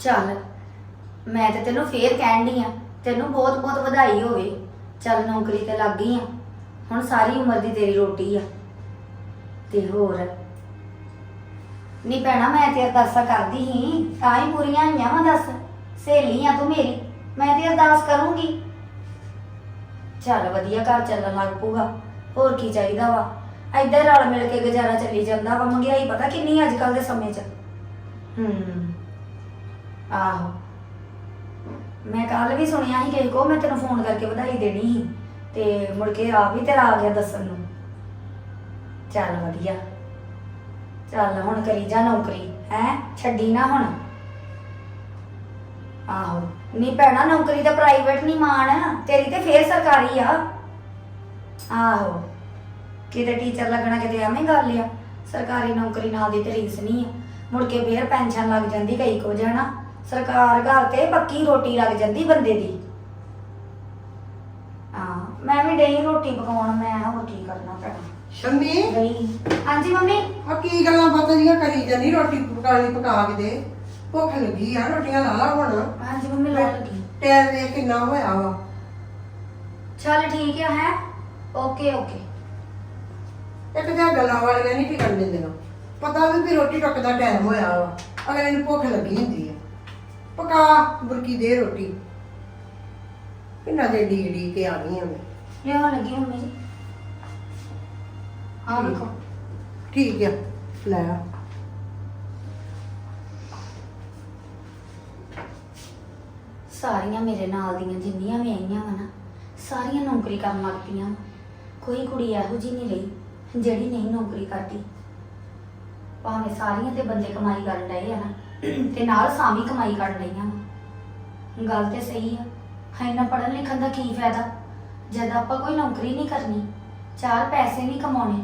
ਚੱਲ, ਮੈਂ ਤੇ ਤੈਨੂੰ ਫੇਰ ਕਹਿਣ ਡਈ ਆ, ਤੈਨੂੰ ਬਹੁਤ ਬਹੁਤ ਵਧਾਈ ਹੋਵੇ। ਚੱਲ ਨੌਕਰੀ ਤੇ ਲੱਗ ਗਈ ਆ, ਹੁਣ ਸਾਰੀ ਉਮਰ ਦੀ ਤੇਰੀ ਰੋਟੀ ਆ। ਤੇ ਹੋਰ? ਨਹੀਂ ਭੈਣਾ, ਮੈਂ ਤੇ ਅਰਦਾਸਾਂ ਕਰਦੀ ਸੀ, ਤਾਂ ਹੀ ਪੂਰੀਆਂ ਆਈਆਂ ਵਾ, ਦੱਸ। ਸਹੇਲੀ ਆ ਤੂੰ ਮੇਰੀ, ਮੈਂ ਤੇ ਅਰਦਾਸ ਕਰੂੰਗੀ। ਚੱਲ ਵਧੀਆ, ਘਰ ਚੱਲਣ ਲੱਗ ਪੂਗਾ ਹੋਰ ਕੀ ਚਾਹੀਦਾ ਵਾ? ਏਦਾਂ ਰਲ ਮਿਲ ਕੇ ਗੁਜ਼ਾਰਾ ਚੱਲੀ ਜਾਂਦਾ ਵਾ, ਮਹਿੰਗਾਈ ਪਤਾ ਕਿੰਨੀ ਅੱਜ ਕੱਲ ਦੇ ਸਮੇਂ 'ਚ। ਹੂੰ। ਆਹੋ। ਮੈਂ ਕੱਲ ਵੀ ਸੁਣਿਆ ਸੀ ਕਿਸੇ ਕੋ ਮੈਂ ਤੈਨੂੰ ਫੋਨ ਕਰਕੇ ਵਧਾਈ ਦੇਣੀ ਸੀ, ਤੇ ਮੁੜ ਕੇ ਆਪ ਹੀ ਤੇਰਾ ਆ ਗਿਆ ਦੱਸਣ ਨੂੰ। ਚੱਲ ਵਧੀਆ। ਚੱਲ ਹੁਣ ਕਰੀ ਜਾ ਨੌਕਰੀ, ਹੈ? ਛੱਡੀ ਨਾ ਹੁਣ। ਆਹੋ। ਨਹੀਂ ਭੈਣਾ, ਨੌਕਰੀ ਤਾਂ ਪ੍ਰਾਈਵੇਟ ਨਹੀਂ ਮਾਣ, ਤੇਰੀ ਤੇ ਫੇਰ ਸਰਕਾਰੀ ਆ। ਆਹੋ। ਕਿਤੇ ਟੀਚਰ ਲੱਗਣਾ ਕਿਤੇ ਐਵੇਂ ਗੱਲ ਆ। ਸਰਕਾਰੀ ਨੌਕਰੀ ਨਾਲ ਦੀ ਤਰੀਸ ਨਹੀਂ ਆ। ਮੁੜ ਕੇ ਫੇਰ ਪੈਨਸ਼ਨ ਲੱਗ ਜਾਂਦੀ ਕਈ ਕੋ ਜਾਣਾ। ਸਰਕਾਰ ਘਰ ਤੇ ਪੱਕੀ ਰੋਟੀ ਲੱਗ ਜਾਂਦੀ ਬੰਦੇ ਦੀ। ਹਾਂ ਮੈਂ ਵੀ ਡਈ ਰੋਟੀ ਪਕਾਉਣ ਮੈਂ ਹੋਰ ਕੀ ਕਰਨਾ ਪੈਣਾ ਸ਼ੰਮੀ? ਗਈ ਹਾਂਜੀ ਮੰਮੀ? ਆ ਕੀ ਗੱਲਾਂ ਬਾਤਾਂ ਜੀਆਂ ਕਰੀ ਜਾਨੀ ਰੋਟੀ ਪਕਾਣੀ ਪਕਾ ਕੇ ਦੇ। ਭੁੱਖ ਲੱਗੀ ਆ ਰੋਟੀਆਂ ਲਾ ਲਾ ਹੁਣ। ਹਾਂਜੀ ਮੰਮੀ ਲਾਉਣ ਲੱਗੀ। ਟਾਈਮ ਵੇਖ ਕਿੰਨਾ ਹੋਇਆ ਵਾ। ਚੱਲ ਠੀਕ ਆ ਹੈ? Okay okay. ਇੱਕ ਤਾਂ ਗੱਲਾਂ ਵਾਲੀਆਂ ਨਹੀਂ ਟਿਕਣ ਦਿੰਦੀਆਂ। ਪਤਾ ਵੀ ਵੀ ਰੋਟੀ ਟੱਕ ਦਾ ਟਾਈਮ ਹੋਇਆ ਵਾ। ਅਗਲੇ ਨੂੰ ਭੁੱਖ ਲੱਗੀ ਹੁੰਦੀ ਆ। ਪਕਾ ਬੁਰਕੀ ਦੇ ਰੋਟੀ। ਕਿੰਨਾ ਦੇ ਡੀ ਡੀ ਕੇ ਆ ਗਈ ਮੈਂ। ਲਿਆਉਣ ਲੱਗੀ ਮੰਮੀ ਜੀ। ਹਾਂ ਵੇਖੋ ਠੀਕ ਆ ਲੈ ਆ। ਸਾਰੀਆਂ ਮੇਰੇ ਨਾਲ ਦੀਆਂ ਜਿੰਨੀਆਂ ਵੀ ਆਈਆਂ ਵਾ ਨਾ ਸਾਰੀਆਂ ਨੌਕਰੀ ਕਰਨ ਲੱਗ ਪਈਆਂ ਵਾਂ। ਕੋਈ ਕੁੜੀ ਇਹੋ ਜਿਹੀ ਨਹੀਂ ਰਹੀ ਜਿਹੜੀ ਨਹੀਂ ਨੌਕਰੀ ਕਰਦੀ। ਭਾਵੇਂ ਸਾਰੀਆਂ ਤੇ ਬੰਦੇ ਕਮਾਈ ਕਰਨ ਡਏ ਆ ਨਾ। ਤੇ ਨਾਲ ਸਾਮੀ ਕਮਾਈ ਕਰਨ ਡਈਆਂ ਗੱਲ ਤੇ ਸਹੀ ਆ। ਇੰਨਾ ਪੜ੍ਹਨ ਲਿਖਣ ਦਾ ਕੀ ਫਾਇਦਾ? ਜਦ ਆਪਾਂ ਕੋਈ ਨੌਕਰੀ ਨਹੀਂ ਕਰਨੀ, ਚਾਰ ਪੈਸੇ ਨਹੀਂ ਕਮਾਉਣੇ,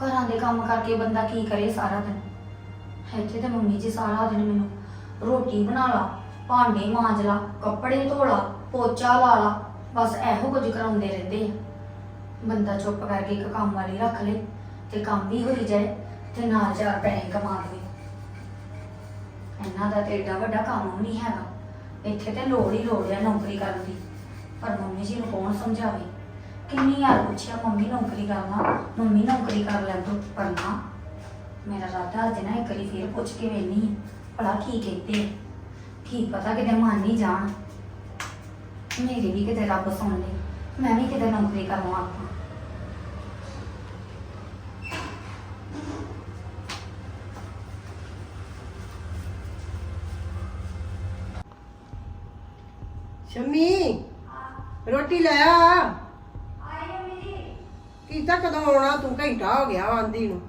ਘਰਾਂ ਦੇ ਕੰਮ ਕਰਕੇ ਬੰਦਾ ਕੀ ਕਰੇ ਸਾਰਾ ਦਿਨ? ਇੱਥੇ ਤਾਂ ਮੰਮੀ ਜੀ ਸਾਰਾ ਦਿਨ ਮੈਨੂੰ ਰੋਟੀ ਬਣਾ ਲਾ, ਭਾਂਡੇ ਮਾਂਜ ਲਾ, ਕੱਪੜੇ ਧੋ ਲਾ, ਪੋਚਾ ਲਾ ਲਾ, ਬਸ ਇਹੋ ਕੁਝ ਕਰਾਉਂਦੇ ਰਹਿੰਦੇ ਆ। ਬੰਦਾ ਚੁੱਪ ਕਰਕੇ ਇੱਕ ਕੰਮ ਵਾਲੀ ਰੱਖ ਲੇ ਤੇ ਕੰਮ ਵੀ ਹੋਈ ਜਾਏ ਤੇ ਨਾਲ ਚਾਰ ਪੈਸੇ ਕਮਾ ਲਵੇ। ਇਹਨਾਂ ਦਾ ਤੇ ਏਡਾ ਵੱਡਾ ਕੰਮ ਵੀ ਨਹੀਂ ਹੈਗਾ। ਇੱਥੇ ਤੇ ਲੋੜ ਹੀ ਲੋੜ ਆ ਨੌਕਰੀ ਕਰਨ ਦੀ। ਪਰ ਮੰਮੀ ਜੀ ਨੂੰ ਕੌਣ ਸਮਝਾਵੇ? ਕਿੰਨੀ ਯਾਰ ਪੁੱਛਿਆ ਮੰਮੀ ਨੌਕਰੀ ਕਰਨਾ ਮੰਮੀ ਨੌਕਰੀ ਕਰ ਲੈ ਤੂੰ, ਪਰ ਨਾ, ਮੇਰਾ ਰਾਧਾ ਅੱਜ ਨਾ ਇੱਕ ਵਾਰੀ ਫੇਰ ਪੁੱਛ ਕੇ ਵੇਨੀ ਭਲਾ ਕੀ ਕਹਿੰਦੇ ਆ। ਕੀ ਪਤਾ ਕਿਤੇ ਮੰਨ ਨਹੀਂ ਜਾਣ। ਮੇਰੀ ਵੀ ਕਿਤੇ ਰੱਬ ਸੁਣ ਲੇ, ਮੈਂ ਵੀ ਕਿਤੇ ਨੌਕਰੀ ਕਰਵਾ ਆਪਾਂ। ਸ਼ੰਮੀ ਰੋਟੀ ਲੈ ਆ। ਕੀਤਾ ਕਦੋਂ ਆਉਣਾ? ਤੂੰ ਘੰਟਾ ਹੋ ਗਿਆ ਆਂਦੀ ਨੂੰ।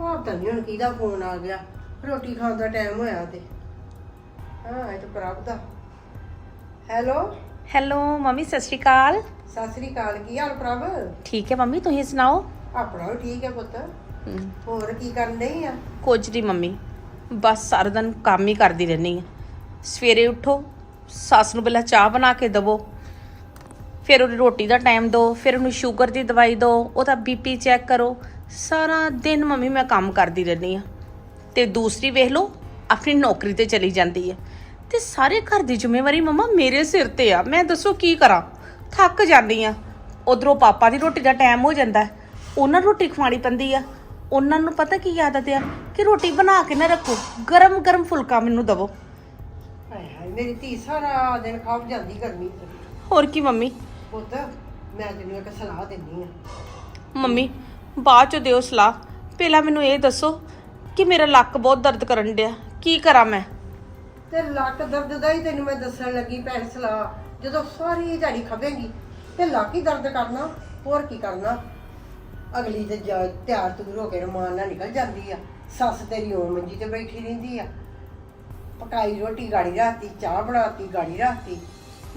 ਹੋਰ ਤਾਂ ਨਹੀਂ ਹੁਣ ਕਿਹਦਾ ਫੋਨ ਆ ਗਿਆ। ਰੋਟੀ ਖਾਣ ਦਾ ਟਾਈਮ ਹੋਇਆ ਤੇ। ਹਾਂ ਇਹ ਤਾਂ ਪ੍ਰਭ ਦਾ। ਹੈਲੋ? ਹੈਲੋ ਮੰਮੀ ਸਤਿ ਸ਼੍ਰੀ ਅਕਾਲ। ਸਤਿ ਸ੍ਰੀ ਅਕਾਲ ਕੀ ਹਾਲ ਪ੍ਰਭ? ਠੀਕ ਹੈ ਮੰਮੀ ਤੁਸੀਂ ਸੁਣਾਓ? ਆਪਣਾ ਵੀ ਠੀਕ ਹੈ ਪੁੱਤ। ਹੋਰ ਕੀ ਕਰਨ ਨਹੀਂ ਆ? ਕੁਝ ਨਹੀਂ ਮੰਮੀ ਬਸ ਸਾਰਾ ਦਿਨ ਕੰਮ ਹੀ ਕਰਦੀ ਰਹਿੰਦੀ ਆ ਸਵੇਰੇ ਉਠੋ ਸੱਸ ਨੂੰ ਪਹਿਲਾਂ ਚਾਹ ਬਣਾ ਕੇ ਦਵੋ, ਫਿਰ ਉਹਨੂੰ ਰੋਟੀ ਦਾ ਟਾਈਮ ਦਿਓ ਫਿਰ ਉਹਨੂੰ ਸ਼ੂਗਰ ਦੀ ਦਵਾਈ ਦਿਓ ਉਹਦਾ ਬੀਪੀ ਚੈੱਕ ਕਰੋ, ਸਾਰਾ ਦਿਨ ਮੰਮੀ ਮੈਂ ਕੰਮ ਕਰਦੀ ਰਹਿੰਦੀ ਆ ਤੇ ਦੂਸਰੀ ਵੇਖ ਲਓ, ਆਪਣੀ ਨੌਕਰੀ ਤੇ ਚਲੀ ਜਾਂਦੀ ਹੈ। ਤੇ ਸਾਰੇ ਘਰ ਦੀ ਜ਼ਿੰਮੇਵਾਰੀ ਮਮਾ ਮੇਰੇ ਸਿਰ ਤੇ ਆ, ਮੈਂ ਦੱਸੋ ਕੀ ਕਰਾਂ? ਥੱਕ ਜਾਂਦੀ ਆ ਉਧਰੋਂ ਪਾਪਾ ਦੀ ਰੋਟੀ ਦਾ ਟਾਈਮ ਹੋ ਜਾਂਦਾ ਉਹਨਾਂ ਨੂੰ ਰੋਟੀ ਖਵਾਣੀ ਪੈਂਦੀ ਆ। ਉਹਨਾਂ ਨੂੰ ਪਤਾ ਕੀ ਆਦਤ ਆ? ਕਿ ਰੋਟੀ ਬਣਾ ਕੇ ਨਾ ਰੱਖੋ ਗਰਮ ਗਰਮ ਫੁਲਕਾ ਮੈਨੂੰ ਦਵੋ। ਮੇਰੀ ਧੀ ਸਾਰਾ ਦਿਨ ਖਾਪ ਜਾਂਦੀ ਗਰਮੀ ਚ। ਹੋਰ ਕੀ ਮੰਮੀ? ਪੁੱਤ ਮੈਂ ਤੈਨੂੰ ਇੱਕ ਸਲਾਹ ਦਿੰਦੀ ਆ ਮੰਮੀ ਬਾਅਦ ਚ ਦਿਓ ਸਲਾਹ। ਪਹਿਲਾਂ ਮੈਨੂੰ ਇਹ ਦੱਸੋ ਕਿ ਮੇਰਾ ਲੱਕ ਬਹੁਤ ਦਰਦ ਕਰਨ ਡਿਆ। ਕੀ ਕਰਾਂ ਮੈਂ? ਤੇ ਲੱਕ ਦਰਦ ਦਾ ਹੀ ਤੈਨੂੰ ਮੈਂ ਦੱਸਣ ਲੱਗੀ ਭੈਣ ਸਲਾਹ। ਜਦੋਂ ਸਾਰੀ ਦਿਹਾੜੀ ਖਪੇਗੀ ਤੇ ਲੱਕ ਹੀ ਦਰਦ ਕਰਨਾ ਹੋਰ ਕੀ ਕਰਨਾ? ਅਗਲੀ ਤੇ ਜਾ- ਤਿਆਰ ਤੁਰ ਹੋ ਕੇ ਰਮਾਨ ਨਾਲ ਨਿਕਲ ਜਾਂਦੀ ਆ। ਸੱਸ ਤੇਰੀ ਉਹ ਮੰਜੀ ਤੇ ਬੈਠੀ ਰਹਿੰਦੀ ਆ। ਪਕਾਈ ਰੋਟੀ ਗਾੜੀ ਰਾਤੀ ਚਾਹ ਬਣਾਤੀ ਗਾੜੀ ਰਾਤੀ।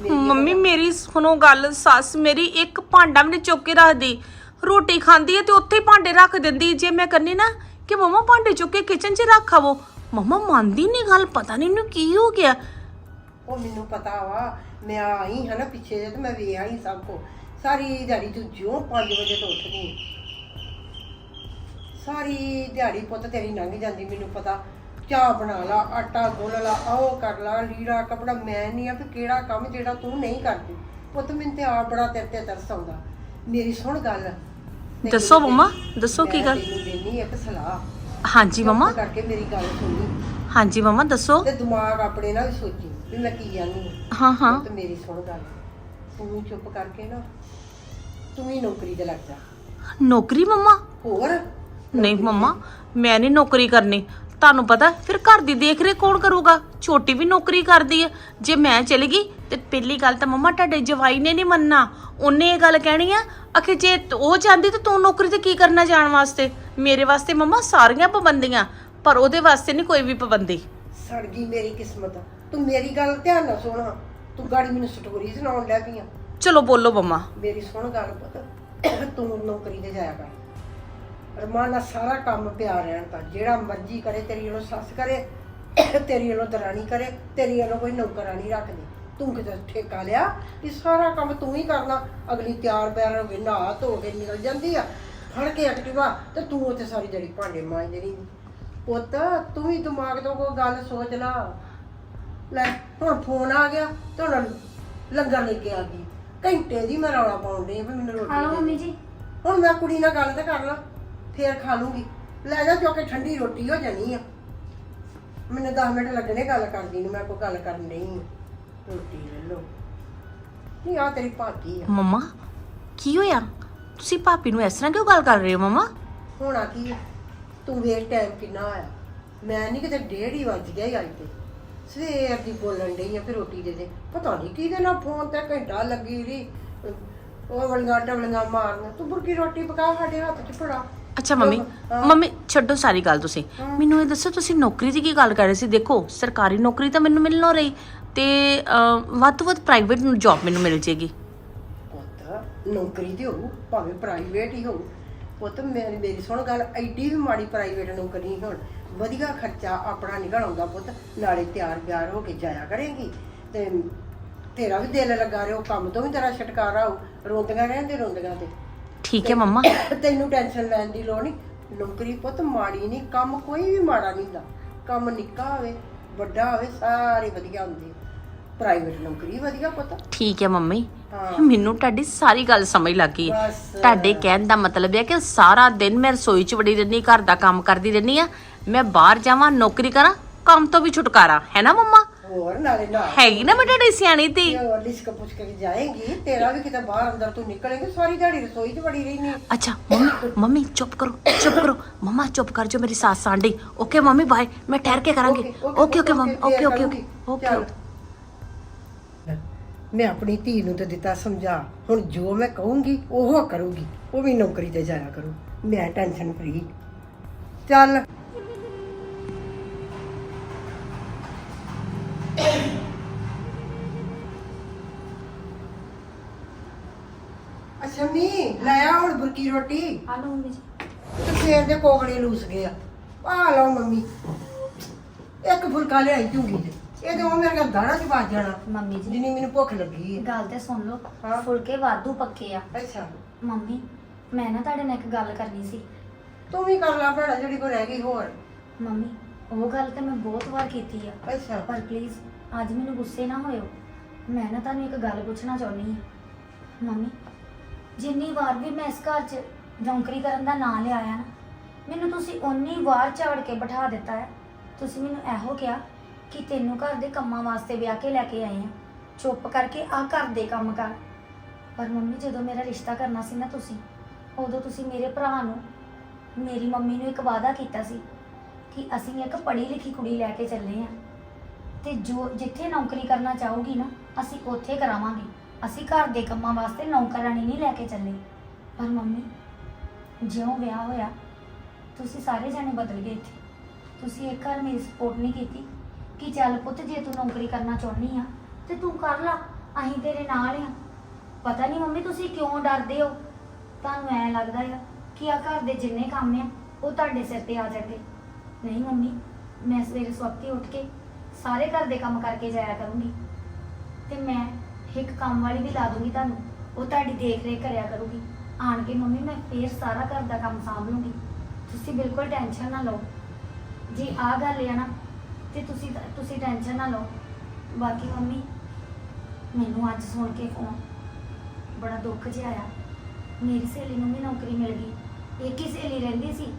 ਮੰਮੀ ਮੇਰੀ ਸੁਣੋ ਗੱਲ ਸੱਸ ਮੇਰੀ ਇੱਕ ਭਾਂਡਾ ਵੀ ਨਹੀਂ ਚੁੱਕ ਕੇ ਰੱਖਦੀ। ਰੋਟੀ ਖਾਂਦੀ ਹੈ ਤੇ ਉੱਥੇ ਹੀ ਭਾਂਡੇ ਰੱਖ ਦਿੰਦੀ। ਜੇ ਮੈਂ ਕਹਿੰਨੀ ਨਾ ਕਿ ਮਮਾ ਭਾਂਡੇ ਚੁੱਕ ਕੇ ਕਿਚਨ 'ਚ ਰੱਖ ਆਵੋ ਮਮਾ ਮੰਨਦੀ ਨਹੀਂ ਗੱਲ ਪਤਾ ਨਹੀਂ ਇਹਨੂੰ ਕੀ ਹੋ ਗਿਆ। ਉਹ ਮੈਨੂੰ ਪਤਾ ਵਾ ਮੈਂ ਆਈ ਹਾਂ ਨਾ ਪਿੱਛੇ ਜੇ ਤੇ ਮੈਂ ਵੇਖ ਆਈ ਸਭ ਕੋ ਸਾਰੀ ਦਿਹਾੜੀ ਤੂੰ ਜਿਉਂ 5 ਵਜੇ ਤੋਂ ਉੱਠਦੀ। ਸਾਰੀ ਦਿਹਾੜੀ ਪੁੱਤ ਤੇਰੀ ਲੰਘ ਜਾਂਦੀ ਮੈਨੂੰ ਪਤਾ। ਚਾਹ ਬਣਾ ਲਾ ਆਟਾ ਗੁੰਨ ਲਾ ਆਹ ਕਰ ਲਾ ਲੀੜਾ ਕਪੜਾ ਮੈਂ ਨਹੀਂ ਆ ਵੀ ਕਿਹੜਾ ਕੰਮ ਜਿਹੜਾ ਤੂੰ ਨਹੀਂ ਕਰਦੀ। ਪੁੱਤ ਮੈਨੂੰ ਤੇ ਆਪ ਬੜਾ ਤੇਰੇ ਤੇ ਤਰਸ ਆਉਂਦਾ। ਮੇਰੀ ਸੁਣ ਗੱਲ। ਦੱਸੋ ਮੰਮਾ ਦੱਸੋ ਕੀ ਗੱਲ? ਦੇਣੀ ਇੱਕ ਸਲਾਹ। ਹਾਂਜੀ ਮੰਮਾ। ਕਰਕੇ ਮੇਰੀ ਗੱਲ ਸੁਣੀ ਹਾਂਜੀ ਮੰਮਾ ਦੱਸੋ। ਤੇ ਦਿਮਾਗ ਆਪਣੇ ਨਾਲ ਸੋਚੀ ਵੀ ਮੈਂ ਕੀ ਜਾਣੀ ਹਾਂ ਹਾਂ। ਤੇ ਮੇਰੀ ਸੁਣ ਗੱਲ। ਤੂੰ ਚੁੱਪ ਕਰਕੇ ਨਾ ਤੂੰ ਹੀ ਨੌਕਰੀ ਤੇ ਲੱਗ ਜਾ। ਨੌਕਰੀ ਮੰਮਾ? ਹੋਰ? ਨਹੀਂ ਮੰਮਾ ਮੈਂ ਨਹੀਂ ਨੌਕਰੀ ਕਰਨੀ। ਤੁਹਾਨੂੰ ਪਤਾ ਫਿਰ ਘਰ ਦੀ ਦੇਖ ਰੇਖ ਕੌਣ ਕਰੂਗਾ? ਛੋਟੀ ਵੀ ਨੌਕਰੀ ਕਰਦੀ ਹੈ ਜੇ ਮੈਂ ਚਲੀ ਗਈ ਤੇ ਪਹਿਲੀ ਗੱਲ ਤਾਂ ਮੰਮਾ ਤੁਹਾਡੇ ਜਵਾਈ ਨੇ ਨਹੀਂ ਮੰਨਣਾ। ਉਹਨੇ ਇਹ ਗੱਲ ਕਹਿਣੀ ਆ ਅਖੇ ਜੇ ਉਹ ਜਾਂਦੀ ਤਾਂ ਤੂੰ ਨੌਕਰੀ ਤੇ ਕੀ ਕਰਨਾ ਜਾਣ ਵਾਸਤੇ? ਮੇਰੇ ਵਾਸਤੇ ਮੰਮਾ ਸਾਰੀਆਂ ਪਾਬੰਦੀਆਂ ਪਰ ਉਹਦੇ ਵਾਸਤੇ ਨਹੀਂ ਕੋਈ ਵੀ ਪਾਬੰਦੀ। ਸੜ ਗਈ ਮੇਰੀ ਕਿਸਮਤ। ਤੂੰ ਮੇਰੀ ਗੱਲ ਧਿਆਨ ਨਾਲ ਸੁਣ ਤੂੰ ਗਾੜੀ ਮੈਨੂੰ ਸਟੋਰੀ ਸੁਣਾਉਣ ਲੱਗ ਪਈ ਆ। ਚਲੋ ਬੋਲੋ ਮੰਮਾ। ਮੇਰੀ ਸੁਣ ਗੱਲ ਪੁੱਤ। ਤੂੰ ਨੌਕਰੀ ਤੇ ਜਾਇਆ ਕਰ। ਰਮਾਨਾ ਸਾਰਾ ਕੰਮ ਪਿਆ ਰਹਿਣ ਤਾਂ। ਜਿਹੜਾ ਮਰਜ਼ੀ ਕਰੇ ਤੇਰੀ ਵੱਲੋਂ ਸੱਸ ਕਰੇ ਤੇਰੀ ਵੱਲੋਂ ਦਰਾਣੀ ਕਰੇ ਤੇਰੀ ਵੱਲੋਂ ਕੋਈ ਨੌਕਰਾਨੀ ਰੱਖ ਦੇ। ਤੂੰ ਕਿਤੇ ਠੇਕਾ ਲਿਆ ਕਿ ਸਾਰਾ ਕੰਮ ਤੂੰ ਹੀ ਕਰਨਾ। ਅਗਲੀ ਤਿਆਰ ਬਿਆਰ ਹੋ ਕੇ ਨਹਾ ਧੋ ਕੇ ਨਿਕਲ ਜਾਂਦੀ ਆ। ਫੜ ਕੇ ਐਕਟਿਵਾ ਤੇ ਤੂੰ ਉੱਥੇ ਸਾਰੀ ਜਿਹੜੀ ਭਾਂਡੇ ਮਾਂਜਦੀ ਰਹੀ ਪੁੱਤ ਤੂੰ ਵੀ ਦਿਮਾਗ ਤੋਂ ਕੋਈ ਗੱਲ ਸੋਚ ਲਾ। ਲੈ ਹੁਣ ਫੋਨ ਆ ਗਿਆ ਤੇ ਹੁਣ ਲੰਗਰ ਲੈ ਕੇ ਆ ਗਈ। ਘੰਟੇ ਦੀ ਮੈਂ ਰੌਲਾ ਪਾਉਣ ਡਈ ਵੀ ਮੈਨੂੰ ਰੋਟੀ ਹਾਂ ਦੇ ਮੰਮੀ ਦੇ। ਜੀ। ਹੁਣ ਮੈਂ ਕੁੜੀ ਨਾਲ ਗੱਲ ਤੇ ਕਰ ਲਾਂ। ਫੇਰ ਖਾ ਲੂੰਗੀ। ਲੈ ਜਾ ਜੋ ਕਿ ਠੰਡੀ ਰੋਟੀ ਹੋ ਜਾਣੀ ਆ। ਮੈਨੂੰ 10 ਮਿੰਟ ਲੱਗਣੇ ਗੱਲ ਕਰਦੀ ਨੂੰ ਮੈਂ ਕੋਈ ਗੱਲ ਕਰਨ ਨਹੀਂ ਰੋਟੀ ਲੈ ਲਓ। ਨਹੀਂ ਆ ਤੇਰੀ ਭਾਗੀ ਆ। ਮੰਮਾ ਕੀ ਹੋਇਆ? ਤੁਸੀਂ ਭਾਪੀ ਨੂੰ ਇਸ ਤਰ੍ਹਾਂ ਕਿਉਂ ਗੱਲ ਕਰ ਰਹੇ ਹੋ ਮੰਮਾ? ਹੋਣਾ ਕੀ ਆ? ਤੂੰ ਵੇਖ ਟਾਈਮ ਕਿੰਨਾ ਆਇਆ। ਮੈਂ ਨਹੀਂ ਕਿਤੇ ਡੇਢ ਹੀ ਵੱਜ ਗਿਆ ਹੀ ਅੱਜ ਤੇ। ਸਵੇਰ ਦੀ ਬੋਲਣ ਡਈ ਆ ਫਿਰ ਰੋਟੀ ਦੇ ਦੇ। ਪਤਾ ਨਹੀਂ ਕਿਹਦੇ ਨਾਲ ਫੋਨ ਤੇ ਘੰਟਾ ਲੱਗੀ ਰਹੀ। ਉਹ ਵਲੀਆਂ ਟਵਲੀਆਂ ਮਾਰਨ। ਤੂੰ ਬੁਰਕੀ ਰੋਟੀ ਪਕਾ ਸਾਡੇ ਹੱਥ 'ਚ ਫੜਾ। ਅੱਛਾ ਮੰਮੀ ਹਾਂ। ਮੰਮੀ ਛੱਡੋ ਸਾਰੀ ਗੱਲ ਤੁਸੀਂ। ਮੈਨੂੰ ਇਹ ਦੱਸੋ ਤੁਸੀਂ ਨੌਕਰੀ ਦੀ ਕੀ ਗੱਲ ਕਰ ਰਹੇ ਸੀ? ਦੇਖੋ ਸਰਕਾਰੀ ਨੌਕਰੀ ਤਾਂ ਮੈਨੂੰ ਮਿਲ ਰਹੀ। ਤੇ ਅਹ, ਵੱਧ ਤੋਂ ਵੱਧ ਪ੍ਰਾਈਵੇਟ ਜੌਬ ਮੈਨੂੰ ਮਿਲ ਜੇਗੀ ਪੁੱਤ ਨੌਕਰੀ ਤੇ ਹੋਊ ਭਾਵੇਂ ਪ੍ਰਾਈਵੇਟ ਹੀ ਹੋਊ। ਪੁੱਤ ਮੇਰੀ ਮੇਰੀ ਸੁਣ ਗੱਲ ਐਡੀ ਵੀ ਮਾੜੀ ਪ੍ਰਾਈਵੇਟ ਨੌਕਰੀ ਨਹੀਂ ਹੁਣ। ਵਧੀਆ ਖਰਚਾ ਆਪਣਾ ਨਿਕਲ ਆਉਂਦਾ ਪੁੱਤ। ਨਾਲੇ ਤਿਆਰ ਬਿਆਰ ਹੋ ਕੇ ਜਾਇਆ ਕਰੇਗੀ। ਤੇ ਤੇਰਾ ਵੀ ਦਿਲ ਲੱਗਾ ਰਿਹਾ ਉਹ ਕੰਮ ਤੋਂ ਵੀ ਤੇਰਾ ਛਟਕਾਰਾ ਹੋਊ। ਰੋਂਦੀਆਂ ਰਹਿੰਦੇ ਰੋਂਦੀਆਂ ਤੇ। ਠੀਕ ਹੈ ਮੰਮਾ। ਤੈਨੂੰ ਟੈਨਸ਼ਨ ਲੈਣ ਦੀ ਲੋੜ ਨਹੀਂ। ਨੌਕਰੀ ਪੁੱਤ ਮਾੜੀ ਨਹੀਂ ਕੰਮ ਕੋਈ ਵੀ ਮਾੜਾ ਨਹੀਂ ਹੁੰਦਾ। ਕੰਮ ਨਿੱਕਾ ਹੋਵੇ ਵੱਡਾ ਹੋਵੇ ਸਾਰੇ ਵਧੀਆ ਹੁੰਦੇ ਪ੍ਰਾਈਵੇਟ ਨੌਕਰੀ ਵਧੀਆ ਪੁੱਤ। ਠੀਕ ਹੈ ਮੰਮੀ। ਹਾਂ। ਮੈਨੂੰ ਤੁਹਾਡੀ ਸਾਰੀ ਗੱਲ ਸਮਝ ਲੱਗ ਗਈ। ਹੈ ਬਸ। ਤੁਹਾਡੇ ਕਹਿਣ ਦਾ ਮਤਲਬ ਹੈ ਕਿ ਸਾਰਾ ਦਿਨ ਮੈਂ ਰਸੋਈ 'ਚ ਵੜੀ ਰਹਿੰਦੀ ਘਰ ਦਾ ਕੰਮ ਕਰਦੀ ਰਹਿੰਦੀ ਆ ਮੈਂ ਬਾਹਰ ਜਾਵਾਂ ਨੌਕਰੀ ਕਰਾਂ ਕੰਮ ਤੋਂ ਵੀ ਛੁਟਕਾਰਾ। ਹੈ ਨਾ ਮੰਮਾ? ਹੋਰ ਨਾਲੇ ਨਾ ਹੈਗੀ ਨਾ ਮੈਂ ਤੁਹਾਡੀ ਸਿਆਣੀ ਧੀ। ਤੇ ਹੋਰ ਲਿਸ਼ਕ ਪੁੱਛ ਕੇ ਜਾਏਗੀ ਤੇਰਾ ਵੀ ਕਿਤੇ ਬਾਹਰ ਅੰਦਰ ਤੂੰ ਨਿਕਲੇਂਗੀ ਸਾਰੀ ਦਿਹਾੜੀ ਰਸੋਈ 'ਚ ਬੜੀ ਰਹਿਨੀ ਅੱਛਾ ਮੰਮੀ ਮੰਮੀ ਚੁੱਪ ਕਰੋ ਚੁੱਪ ਕਰੋ। ਮਮਾ ਚੁੱਪ ਕਰ ਜੋ ਮੇਰੀ ਸਾਸ ਆਂਡੀ ਓਕੇ ਮੰਮੀ ਬਾਏ ਮੈਂ ਠਹਿਰ ਕੇ ਕਰਾਂਗੀ। Okay okay mummy okay okay okay okay ਮੈਂ ਆਪਣੀ ਧੀ ਨੂੰ ਤਾਂ ਦਿੱਤਾ ਸਮਝਾ। ਹੁਣ ਜੋ ਮੈਂ ਕਹੂੰਗੀ ਉਹ ਕਰੂਗੀ। ਉਹ ਵੀ ਨੌਕਰੀ ਤੇ ਜਾਇਆ ਕਰੂ। ਮੈਂ ਟੈਨਸ਼ਨ ਫਰੀ ਚੱਲ। ਅੱਛਾ ਮੀ ਲੈ ਆ ਹੁਣ ਬੁਰਕੀ ਰੋਟੀ। ਆ ਲਓ ਮੰਮੀ ਜੀ। ਤੇ ਫੇਰ ਦੇ ਕੋਗਲੇ ਲੂਸ ਗਏ ਆ। ਆ ਲਓ ਮੰਮੀ। ਇੱਕ ਫੁਲਕਾ ਲਿਆਈ ਝੂਗੀ ਤੇ। ਇਹ ਤੇ ਉਹ ਮੇਰੇ ਨਾਲ ਦਾਣਾ ਚ ਵੱਜ ਜਾਣਾ। ਮੰਮੀ ਜੀ ਜਿੰਨੀ ਮੈਨੂੰ ਭੁੱਖ ਲੱਗੀ ਹੈ ਗੱਲ ਤੇ ਸੁਣ ਲਓ। ਹਾਂ। ਫੁਲਕੇ ਵਾਧੂ ਪੱਕੇ ਆ। ਅੱਛਾ। ਮੰਮੀ ਮੈਂ ਨਾ ਤੁਹਾਡੇ ਨਾਲ ਇੱਕ ਗੱਲ ਕਰਨੀ ਸੀ। ਤੂੰ ਵੀ ਕਰ ਲਾ ਭੈਣਾ ਜਿਹੜੀ ਕੋ ਰਹਿ ਗਈ ਹੋਰ। ਮੰਮੀ ਉਹ ਗੱਲ ਤੇ ਮੈਂ ਬਹੁਤ ਵਾਰ ਕੀਤੀ ਆ। ਅੱਛਾ। ਪਰ ਪਲੀਜ਼ ਅੱਜ ਮੈਨੂੰ ਗੁੱਸੇ ਨਾ ਹੋਇਓ। ਮੈਂ ਨਾ ਤੁਹਾਨੂੰ ਇੱਕ ਗੱਲ ਪੁੱਛਣਾ ਚਾਹੁੰਦੀ ਹਾਂ। ਮੰਮੀ ਜਿੰਨੀ ਵਾਰ ਵੀ ਮੈਂ ਇਸ ਘਰ 'ਚ ਨੌਕਰੀ ਕਰਨ ਦਾ ਨਾਂ ਲਿਆਇਆ ਨਾ, ਮੈਨੂੰ ਤੁਸੀਂ ਓਨੀ ਵਾਰ ਝਾੜ ਕੇ ਬਿਠਾ ਦਿੱਤਾ ਹੈ। ਤੁਸੀਂ ਮੈਨੂੰ ਇਹੋ ਕਿਹਾ ਕਿ ਤੈਨੂੰ ਘਰ ਦੇ ਕੰਮਾਂ ਵਾਸਤੇ ਵਿਆਹ ਕੇ ਲੈ ਕੇ ਆਏ ਆ। ਚੁੱਪ ਕਰਕੇ ਆ ਘਰ ਦੇ ਕੰਮ ਕਰ। ਪਰ ਮੰਮੀ, ਜਦੋਂ ਮੇਰਾ ਰਿਸ਼ਤਾ ਕਰਨਾ ਸੀ ਨਾ ਤੁਸੀਂ, ਉਦੋਂ ਤੁਸੀਂ ਮੇਰੇ ਭਰਾ ਨੂੰ, ਮੇਰੀ ਮੰਮੀ ਨੂੰ ਇੱਕ ਵਾਅਦਾ ਕੀਤਾ ਸੀ ਕਿ ਅਸੀਂ ਇੱਕ ਪੜ੍ਹੀ ਲਿਖੀ ਕੁੜੀ ਲੈ ਕੇ ਚੱਲੇ ਆ। ਤੇ ਜੋ ਜਿੱਥੇ ਨੌਕਰੀ ਕਰਨਾ ਚਾਹੂਗੀ ਨਾ, ਅਸੀਂ ਉੱਥੇ ਕਰਾਵਾਂਗੇ। ਅਸੀਂ ਘਰ ਦੇ ਕੰਮਾਂ ਵਾਸਤੇ ਨੌਕਰਾਨੀ ਨਹੀਂ ਲੈ ਕੇ ਚੱਲੇ। ਪਰ ਮੰਮੀ, ਜਿਉਂ ਵਿਆਹ ਹੋਇਆ, ਤੁਸੀਂ ਸਾਰੇ ਜਾਣੇ ਬਦਲ ਗਏ ਇੱਥੇ। ਤੁਸੀਂ ਇੱਕ ਵਾਰ ਮੇਰੀ ਸਪੋਰਟ ਨਹੀਂ ਕੀਤੀ ਕਿ ਚੱਲ ਪੁੱਤ, ਜੇ ਤੂੰ ਨੌਕਰੀ ਕਰਨਾ ਚਾਹੁੰਦੀ ਆ, ਤੇ ਤੂੰ ਕਰ ਲਾ, ਅਸੀਂ ਤੇਰੇ ਨਾਲ ਆ। ਪਤਾ ਨਹੀਂ ਮੰਮੀ, ਤੁਸੀਂ ਕਿਉਂ ਡਰਦੇ ਹੋ? ਤੁਹਾਨੂੰ ਐ ਲੱਗਦਾ ਆ ਕਿ ਆ ਘਰ ਦੇ ਜਿੰਨੇ ਕੰਮ ਆ, ਉਹ ਤੁਹਾਡੇ ਸਿਰ ਤੇ ਆ ਜਾਣਗੇ। ਨਹੀਂ ਮੰਮੀ, ਮੈਂ ਸਵੇਰੇ ਸਵਖਤੀ ਉੱਠ ਕੇ ਸਾਰੇ ਘਰ ਦੇ ਕੰਮ ਕਰਕੇ ਜਾਇਆ ਕਰੂੰਗੀ। ਤੇ ਮੈਂ ਇੱਕ ਕੰਮ ਵਾਲੀ ਵੀ ਲਾ ਦੂੰਗੀ ਤੁਹਾਨੂੰ। ਉਹ ਤੁਹਾਡੀ ਦੇਖ ਰੇਖ ਕਰਿਆ ਕਰੂਗੀ। ਆਣ ਕੇ ਮੰਮੀ, ਮੈਂ ਫੇਰ ਸਾਰਾ ਘਰ ਦਾ ਕੰਮ ਸਾਂਭ ਲੂੰਗੀ। ਤੁਸੀਂ ਬਿਲਕੁਲ ਟੈਨਸ਼ਨ ਨਾ ਲਓ। ਜੀ ਆ ਗੱਲ ਆ ਨਾ, ਤੇ ਤੁਸੀਂ ਤੁਸੀਂ ਟੈਨਸ਼ਨ ਨਾ ਲਓ। ਬਾਕੀ ਮੰਮੀ, ਮੈਨੂੰ ਅੱਜ ਸੁਣ ਕੇ ਫੋਨ ਬੜਾ ਦੁੱਖ ਜਿਹਾ ਆਇਆ ਮੇਰੀ ਸਹੇਲੀ ਨੂੰ ਵੀ ਨੌਕਰੀ ਮਿਲ ਗਈ। ਇੱਕ ਹੀ ਸਹੇਲੀ ਰਹਿੰਦੀ ਸੀ,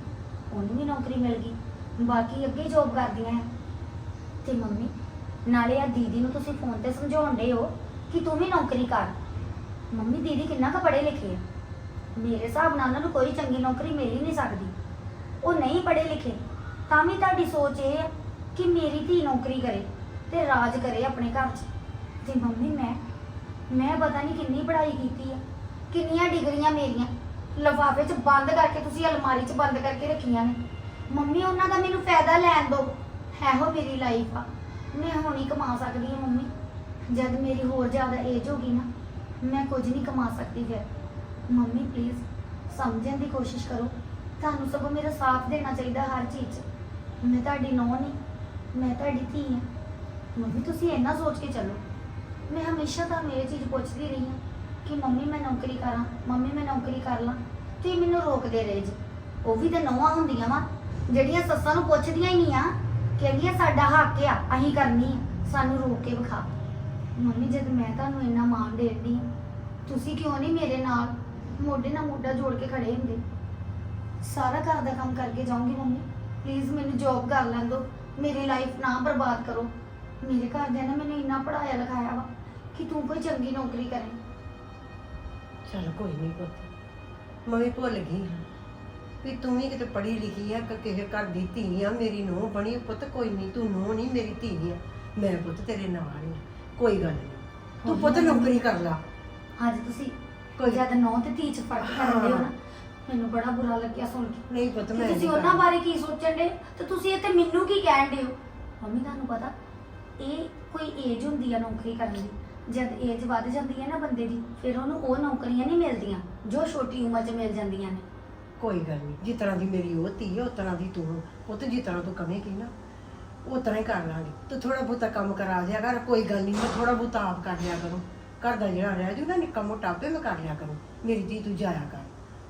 ਉਹਨੂੰ ਵੀ ਨੌਕਰੀ ਮਿਲ ਗਈ। ਬਾਕੀ ਅੱਗੇ ਜੋਬ ਕਰਦੀਆਂ ਆ। ਤੇ ਮੰਮੀ, ਨਾਲੇ ਆ ਦੀਦੀ ਨੂੰ ਤੁਸੀਂ ਫੋਨ ਤੇ ਸਮਝਾਉਣ ਦੇ ਹੋ। ਕਿ ਤੂੰ ਵੀ ਨੌਕਰੀ ਕਰ। ਮੰਮੀ ਦੀਦੀ ਕਿੰਨਾ ਕੁ ਪੜ੍ਹੇ ਲਿਖੇ ਆ। ਮੇਰੇ ਹਿਸਾਬ ਨਾਲ ਉਹਨਾਂ ਨੂੰ ਕੋਈ ਚੰਗੀ ਨੌਕਰੀ ਮਿਲ ਹੀ ਨਹੀਂ ਸਕਦੀ। ਉਹ ਨਹੀਂ ਪੜ੍ਹੇ ਲਿਖੇ, ਤਾਂ ਵੀ ਤੁਹਾਡੀ ਸੋਚ ਇਹ ਹੈ ਕਿ ਮੇਰੀ ਧੀ ਨੌਕਰੀ ਕਰੇ ਤੇ ਰਾਜ ਕਰੇ ਆਪਣੇ ਘਰ 'ਚ। ਤੇ ਮੰਮੀ, ਮੈਂ ਮੈਂ ਪਤਾ ਨਹੀਂ ਕਿੰਨੀ ਪੜ੍ਹਾਈ ਕੀਤੀ ਆ, ਕਿੰਨੀਆਂ ਡਿਗਰੀਆਂ ਮੇਰੀਆਂ, ਲਿਫਾਫੇ 'ਚ ਬੰਦ ਕਰਕੇ ਤੁਸੀਂ ਅਲਮਾਰੀ 'ਚ ਬੰਦ ਕਰਕੇ ਰੱਖੀਆਂ ਨੇ। ਮੰਮੀ, ਉਹਨਾਂ ਦਾ ਮੈਨੂੰ ਫਾਇਦਾ ਲੈਣ ਦਿਓ। ਹੈ ਮੇਰੀ ਲਾਈਫ ਆ। ਮੈਂ ਹੁਣ ਹੀ ਕਮਾ ਸਕਦੀ ਹਾਂ ਮੰਮੀ। ਜਦ ਮੇਰੀ ਹੋਰ ਜ਼ਿਆਦਾ ਏਜ ਹੋ ਗਈ ਨਾ, ਮੈਂ ਕੁਝ ਨਹੀਂ ਕਮਾ ਸਕਦੀ ਫਿਰ। ਮੰਮੀ ਪਲੀਜ਼ ਸਮਝਣ ਦੀ ਕੋਸ਼ਿਸ਼ ਕਰੋ। ਤੁਹਾਨੂੰ ਸਗੋਂ ਮੇਰਾ ਸਾਥ ਦੇਣਾ ਚਾਹੀਦਾ ਹਰ ਚੀਜ਼ 'ਚ। ਮੈਂ ਤੁਹਾਡੀ ਨੌਂ ਨਹੀਂ, ਮੈਂ ਤੁਹਾਡੀ ਧੀ ਹਾਂ। ਮੰਮੀ, ਤੁਸੀਂ ਇੰਨਾ ਸੋਚ ਕੇ ਚੱਲੋ। ਮੈਂ ਹਮੇਸ਼ਾ ਤੁਹਾਨੂੰ ਇਹ ਚੀਜ਼ ਪੁੱਛਦੀ ਰਹੀ ਹਾਂ ਕਿ ਮੰਮੀ, ਮੈਂ ਨੌਕਰੀ ਕਰਾਂ, ਮੰਮੀ, ਮੈਂ ਨੌਕਰੀ ਕਰ ਲਾਂ, ਤੇ ਮੈਨੂੰ ਰੋਕਦੇ ਰਹੇ ਜੀ। ਉਹ ਵੀ ਤਾਂ ਨੌਵਾਂ ਹੁੰਦੀਆਂ ਵਾ, ਜਿਹੜੀਆਂ ਸੱਸਾਂ ਨੂੰ ਪੁੱਛਦੀਆਂ ਹੀ ਨਹੀਂ ਆ, ਕਹਿੰਦੀਆਂ ਸਾਡਾ ਹੱਕ ਆ, ਅਸੀਂ ਕਰਨੀ ਸਾਨੂੰ ਰੋਕ ਕੇ ਵਿਖਾ। ਮੰਮੀ, ਜਦ ਮੈਂ ਤੁਹਾਨੂੰ ਇੰਨਾ ਮਾਣ ਦੇਦੀ, ਤੁਸੀਂ ਕਿਉਂ ਨਹੀਂ ਮੇਰੇ ਨਾਲ ਮੋਢੇ ਨਾਲ ਮੋਢਾ ਜੋੜ ਕੇ ਖੜੇ ਹੁੰਦੇ? ਸਾਰਾ ਘਰ ਦਾ ਕੰਮ ਕਰਕੇ ਜਾਊਂਗੀ ਮੰਮੀ। ਪਲੀਜ਼ ਮੈਨੂੰ ਜੌਬ ਕਰ ਲੈਣ ਦਿਓ। ਮੇਰੀ ਲਾਈਫ ਨਾ ਬਰਬਾਦ ਕਰੋ। ਮੇਰੇ ਘਰਦਿਆਂ ਨੇ ਮੈਨੂੰ ਇੰਨਾ ਪੜਾਇਆ ਲਿਖਾਇਆ ਵਾ ਕਿ ਤੂੰ ਕੋਈ ਚੰਗੀ ਨੌਕਰੀ ਕਰੇ। ਚੱਲ ਕੋਈ ਨਹੀਂ ਪੁੱਤ। ਮੈਂ ਵੀ ਭੁੱਲ ਗਈ ਹਾਂ ਵੀ ਤੂੰ ਵੀ ਕਿਤੇ ਪੜ੍ਹੀ ਲਿਖੀ ਆ, ਕਿ ਕਿਸੇ ਘਰ ਦੀ ਧੀ ਆ ਮੇਰੀ ਨੂੰਹ ਬਣੀ। ਪੁੱਤ ਕੋਈ ਨਹੀਂ ਤੂੰ ਨੂੰਹ ਨਹੀਂ ਮੇਰੀ ਧੀ ਆ। ਮੈਂ ਪੁੱਤ ਤੇਰੇ ਨਾਲ ਆ। ਕੋਈ ਗੱਲ ਨਹੀਂ। ਤੂੰ ਪੁੱਤ ਨੌਕਰੀ ਕਰ ਲਾ। ਅੱਜ ਤੁਸੀਂ ਕੋਈ- ਜਦ ਨੌ ਤੇ ਧੀ ਚ ਫ਼ਰਕ ਕਰਦੇ ਹੋ। ਨਾ ਮੈਨੂੰ ਬੜਾ ਬੁਰਾ ਲੱਗਿਆ ਸੁਣ ਕੇ। ਨਹੀਂ ਪੁੱਤ ਮੈਂ ਤੁਸੀਂ ਨਹੀਂ ਉਹਨਾਂ। ਬਾਰੇ ਕੀ ਸੋਚਣ ਦੇ ਤੇ ਤੁਸੀਂ ਇਹ ਤੇ ਮੈਨੂੰ ਕੀ ਕਹਿਣ ਦੇ ਹੋ? ਮੰਮੀ ਤੁਹਾਨੂੰ ਪਤਾ ਇਹ ਕੋਈ ਏਜ ਹੁੰਦੀ ਆ ਨੌਕਰੀ ਕਰਨ ਦੀ। ਜਦ ਏਜ ਵੱਧ ਜਾਂਦੀ ਹੈ ਨਾ ਬੰਦੇ ਦੀ ਫਿਰ ਉਹਨੂੰ ਉਹ ਨੌਕਰੀਆਂ ਨਹੀਂ ਮਿਲਦੀਆਂ ਜੋ ਛੋਟੀ ਉਮਰ 'ਚ ਮਿਲ ਜਾਂਦੀਆਂ ਨੇ। ਕੋਈ ਗੱਲ ਨਹੀਂ। ਜਿਸ ਤਰ੍ਹਾਂ ਦੀ ਮੇਰੀ ਉਹ ਧੀ ਆ ਉਸ ਤਰ੍ਹਾਂ ਦੀ ਤੂੰ। ਪੁੱਤ ਜਿਸ ਤਰ੍ਹਾਂ ਤੂੰ ਕਵੇਂਗੀ ਨਾ ਉਹ ਤਰ੍ਹਾਂ ਹੀ ਕਰ ਲਾਂਗੇ। ਤੂੰ ਥੋੜਾ ਬਹੁਤਾ ਕੰਮ ਕਰਾ ਦਿਆ ਕਰ ਕੋਈ ਗੱਲ ਨਹੀਂ ਮੈਂ ਥੋੜਾ ਬਹੁਤਾ ਆਪ ਕਰ ਲਿਆ ਕਰੂੰ। ਘਰ ਦਾ ਜਿਹੜਾ ਰਹਿ ਜੂ ਨਾ ਨਿੱਕਾ ਮੋਟਾ ਆਪੇ ਮੈਂ ਕਰ ਲਿਆ ਕਰੂੰ। ਮੇਰੀ ਧੀ ਤੂੰ ਜਾਇਆ ਕਰ।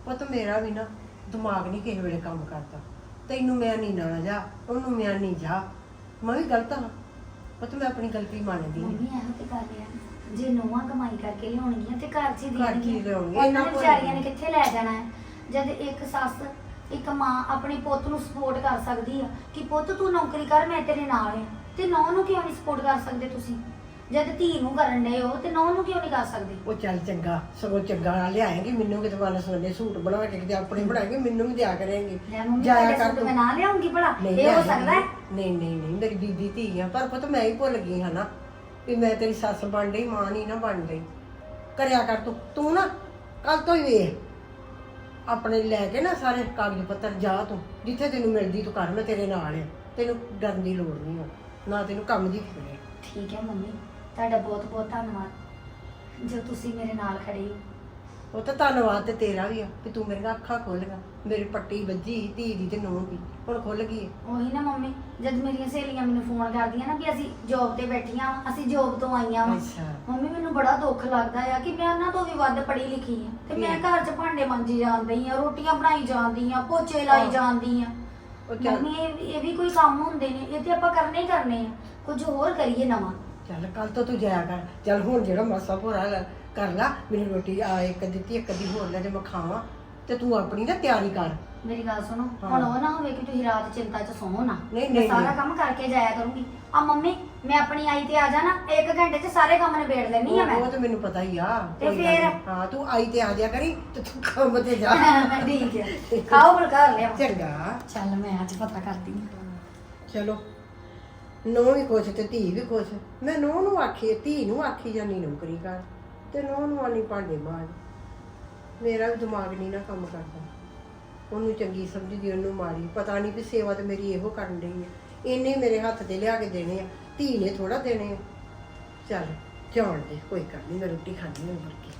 ਪੁੱਤ ਮੇਰਾ ਵੀ ਨਾ ਦਿਮਾਗ ਨਹੀਂ ਕਿਸੇ ਵੇਲੇ ਕੰਮ ਕਰਦਾ। ਤੈਨੂੰ ਮੈਂ ਨਹੀਂ ਨਾ ਜਾ ਉਹਨੂੰ ਮੈਂ ਨਹੀਂ ਜਾ ਮੈਂ ਵੀ ਗਲਤ ਹਾਂ। ਪੁੱਤ ਮੈਂ ਆਪਣੀ ਗਲਤੀ ਮੰਨਦੀ ਹਾਂ ਮੰਮੀ ਇਹੋ ਤੇ ਗੱਲ ਆ। ਜੇ ਨੌਵਾਂ ਕਮਾਈ ਕਰਕੇ ਲਿਆਉਣਗੀਆਂ ਤੇ ਘਰ 'ਚ ਹੀ ਘਰ 'ਚ ਹੀ ਦੇਣਗੀਆਂ। ਲਿਆਉਣਗੀਆਂ, ਉਹਨਾਂ ਇੰਨਾ ਨੇ ਭੁੱਲ ਵਿਚਾਰੀਆਂ ਨੇ। ਕਿੱਥੇ ਲੈ ਜਾਣਾ ਹੈ? ਜਦ ਇੱਕ ਸੱਸ ਇੱਕ ਮਾਂ ਆਪਣੇ ਪੁੱਤ ਨੂੰ ਸਪੋਰਟ ਕਰ ਸਕਦੀ ਆ ਕਿ ਪੁੱਤ ਤੂੰ ਨੌਕਰੀ ਕਰ ਮੈਂ ਤੇਰੇ ਨਾਲ ਆ। ਤੇ ਨੌ ਨੂੰ ਕਿਉਂ ਨਹੀਂ ਸਪੋਰਟ ਕਰ ਸਕਦੇ ਤੁਸੀਂ? ਜਦ ਧੀ ਨੂੰ ਕਰਨ ਡਏ ਹੋ ਤੇ ਨੌ ਨੂੰ ਕਿਉਂ ਨਹੀਂ ਕਰ ਸਕਦੇ? ਉਹ ਚੱਲ ਚੰਗਾ ਸਗੋਂ ਚੰਗਾ ਲਿਆਏਗੀ ਮੈਨੂੰ ਕਿਤੇ ਮਨ ਸੋਨੇ ਸੂਟ ਬਣਾ ਕੇ ਕਿਤੇ ਆਪਣੇ ਬਣਾਏਗੀ ਮੈਨੂੰ ਵੀ ਦਿਆ ਕਰੇਂਗੀ। ਲੈ ਮੰਮੀ ਜਾਇਆ ਤੁਹਾਡੇ ਕਰ ਸੂਟ ਤੂੰ। ਮੈਂ ਨਾ ਲਿਆਉਂਗੀ ਭਲਾ? ਨਹੀਂ ਇਹ ਹੋ ਸਕਦਾ ਹੈ? ਨਹੀਂ ਨਹੀਂ ਨਹੀਂ ਮੇਰੀ ਬੀਬੀ ਧੀ ਆ ਪਰ ਪੁੱਤ ਮੈਂ ਹੀ ਭੁੱਲ ਗਈ ਹਾਂ ਨਾ ਵੀ ਮੈਂ ਤੇਰੀ ਸੱਸ ਬਣ ਗਈ ਮਾਂ ਨਹੀਂ ਨਾ ਬਣ ਗਈ ਕਰਿਆ ਕਰ ਤੂੰ ਤੂੰ ਨਾ ਕੱਲ ਤੋਂ ਹੀ ਵੇਖ। ਆਪਣੇ ਲੈ ਕੇ ਨਾ ਸਾਰੇ ਕਾਗਜ਼ ਪੱਤਰ ਜਾ ਤੂੰ, ਜਿੱਥੇ ਤੈਨੂੰ ਮਿਲਦੀ ਤੂੰ ਕਰ, ਮੈਂ ਤੇਰੇ ਨਾਲ ਆ। ਤੈਨੂੰ ਡਰਨ ਦੀ ਲੋੜ ਨਹੀਂ ਹੋ ਨਾ ਤੈਨੂੰ ਕੰਮ ਦੀ ਫਿਕਰ ਹੈ ਠੀਕ ਹੈ ਮੰਮੀ, ਤੁਹਾਡਾ ਬਹੁਤ ਬਹੁਤ ਧੰਨਵਾਦ। ਜੋ ਤੁਸੀਂ ਮੇਰੇ ਨਾਲ ਖੜੇ ਹੋ ਉਹ ਤਾਂ ਧੰਨਵਾਦ ਤੇ ਤੇਰਾ ਵੀ ਆ ਕਿ ਤੂੰ ਮੇਰੀਆਂ ਅੱਖਾਂ ਖੋਲੀਆਂ ਮੇਰੀ ਪੱਟੀ ਵੱਜੀ ਸੀ ਧੀ ਦੀ ਤੇ ਨੂੰਹ ਦੀ। ਹੁਣ ਖੁੱਲ ਗਈ ਹੈ। ਉਹੀ ਨਾ ਮੰਮੀ ਜਦ ਮੇਰੀਆਂ ਸਹੇਲੀਆਂ ਮੈਨੂੰ ਫੋਨ ਕਰਦੀਆਂ ਨਾ ਵੀ ਅਸੀਂ ਜੌਬ ਤੇ ਬੈਠੀਆਂ ਵਾਂ, ਅਸੀਂ ਜੌਬ ਤੋਂ ਆਈਆਂ ਵਾਂ। ਅੱਛਾ। ਮੰਮੀ ਮੈਨੂੰ ਬੜਾ ਦੁੱਖ ਲੱਗਦਾ ਆ ਕਿ ਮੈਂ ਉਹਨਾਂ ਤੋਂ ਵੀ ਵੱਧ ਪੜ੍ਹੀ ਲਿਖੀ ਆ। ਤੇ ਮੈਂ। ਘਰ 'ਚ ਭਾਂਡੇ ਮਾਂਜੀ ਜਾਂਦੀ ਆ ਰੋਟੀਆਂ ਬਣਾਈ ਜਾਂਦੀ ਆ ਪੋਚੇ ਲਾਈ ਹਾਂ। ਜਾਂਦੀ ਆ। ਉਹ ਚੱਲ। ਮੰਮੀ ਇਹ ਵੀ- ਇਹ ਵੀ ਕੋਈ ਕੰਮ ਹੁੰਦੇ ਨੇ ਇਹ ਤੇ ਆਪਾਂ ਕਰਨੇ ਹੀ ਕਰਨੇ ਆ। ਕੁਝ ਹੋਰ ਕਰੀਏ ਨਵਾਂ। ਚੱਲ ਕੱਲ ਤੋਂ ਤੂੰ ਜਾਇਆ ਕਰ। ਚੱਲ ਹੁਣ ਜਿਹੜਾ ਮਾਸਾ ਭੋਰਾ ਲੈ- ਕਰ ਲਾ ਮੈਨੂੰ ਰੋਟੀ ਆ ਇੱਕ ਦਿੱਤੀ ਇੱਕ ਦੀ ਹੋਰ ਲੈ ਜੇ ਮੈਂ ਖਾਵਾਂ ਤੇ ਤੂੰ ਆਪਣੀ ਨਾ ਤਿਆਰੀ ਕਰ। ਮੇਰੀ ਗੱਲ ਸੁਣੋ। ਹੁਣ ਉਹ ਨਾ ਹੋਵੇ ਕਿ ਤੁਸੀਂ ਰਾਤ ਚਿੰਤਾ 'ਚ ਸੌਂ ਨਾ ਨਹੀਂ, ਮੈਂ ਨਹੀਂ, ਸਾਰਾ ਨਹੀਂ। ਕੰਮ ਕਰਕੇ ਜਾਇਆ ਕਰੂੰਗੀ। ਆ ਮੰਮੀ ਮੈਂ ਆਪਣੀ ਆਈ ਤੇ ਆ ਜਾਣਾ ਇੱਕ ਘੰਟੇ 'ਚ ਸਾਰੇ ਕੰਮ ਨਿਬੇੜ ਲੈਣੀ ਆ ਉਹ- ਮੈਂ। ਉਹ ਤੇ ਮੈਨੂੰ ਪਤਾ ਹੀ ਆ ਤੇ ਕੋਈ ਗੱਲ ਫਿਰ? ਹਾਂ ਤੂੰ ਆਈ ਤੇ ਆ ਜਾ ਕਰੀ ਤੇ ਤੂੰ ਕੰਮ ਤੇ ਜਾ। ਠੀਕ ਹੈ ਖਾਓ ਫਿਰ ਘਰ ਲਿਆ ਚੰਗਾ। ਚੱਲ ਮੈਂ ਅੱਜ ਪਤਾ ਕਰਦੀ ਹਾਂ ਚਲੋ ਨੋ ਵੀ ਖੁਸ਼ ਤੇ ਧੀ ਵੀ ਖੁਸ਼। ਮੈਂ ਨੋ ਨੂੰ ਆਖੀ ਧੀ ਨੂੰ ਆਖੀ ਜਾਨੀ ਨੌਕਰੀ ਕਰ ਤੇ ਨੋ ਨੂੰ ਆਨੀ ਭਾਂਡੇ ਮਾਰ ਮੇਰਾ ਵੀ ਦਿਮਾਗ ਨਹੀਂ ਨਾ ਕੰਮ ਕਰਦਾ। ਉਹਨੂੰ ਚੰਗੀ ਸਮਝਦੀ ਉਹਨੂੰ ਮਾਰੀ। ਪਤਾ ਨਹੀਂ ਵੀ ਸੇਵਾ ਤੇ ਮੇਰੀ ਇਹੋ ਕਰਨ ਡਈ ਹੈ ਇਹਨੇ ਮੇਰੇ ਹੱਥ ਤੇ ਲਿਆ ਕੇ ਦੇਣੇ ਆ। ਧੀ ਨੇ ਥੋੜਾ ਦੇਣੇ ਆ। ਚੱਲ, ਜਾਣ ਦੇ। ਕੋਈ ਗੱਲ ਨਹੀਂ, ਮੈਂ ਰੋਟੀ ਖਾਣੀ ਹੁਣ ਵਰਗੀ